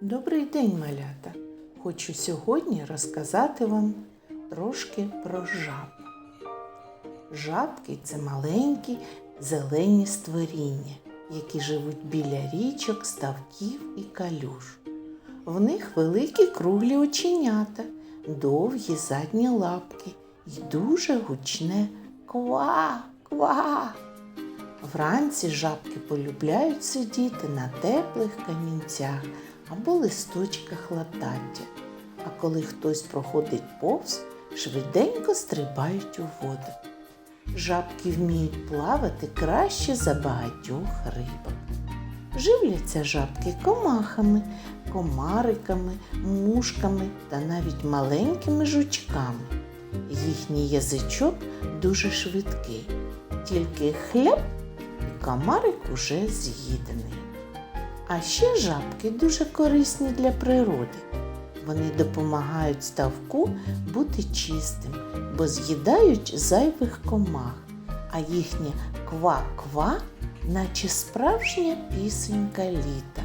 Добрий день, малята! Хочу сьогодні розказати вам трошки про жаб. Жабки це маленькі зелені створіння, які живуть біля річок, ставків і калюж. В них великі круглі оченята, довгі задні лапки і дуже гучне ква, ква. Вранці жабки полюбляють сидіти на теплих камінцях або листочках латаття. А коли хтось проходить повз, швиденько стрибають у воду. Жабки вміють плавати краще за багатьох рибок. Живляться жабки комахами, комариками, мушками та навіть маленькими жучками. Їхній язичок дуже швидкий, тільки хляб і комарик уже з'їдений. А ще жабки дуже корисні для природи. Вони допомагають ставку бути чистим, бо з'їдають зайвих комах, а їхнє ква-ква, наче справжня пісенька літа.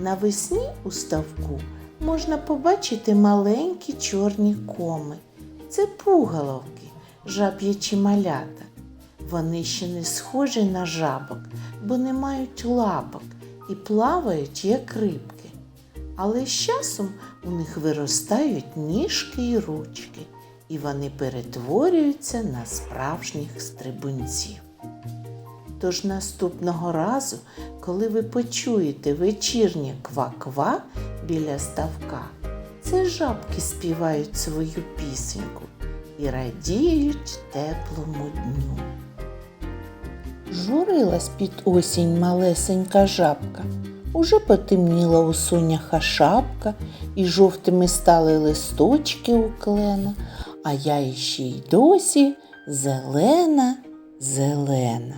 Навесні у ставку можна побачити маленькі чорні коми. Це пугаловки, жаб'ячі малята. Вони ще не схожі на жабок, бо не мають лапок і плавають, як рибки. Але з часом у них виростають ніжки і ручки, і вони перетворюються на справжніх стрибунців. Тож наступного разу, коли ви почуєте вечірнє ква-ква біля ставка, це жабки співають свою пісеньку і радіють теплому дню. Журилась під осінь малесенька жабка. Уже потемніла у соняха шапка, і жовтими стали листочки у клена, а я іще й досі зелена, зелена.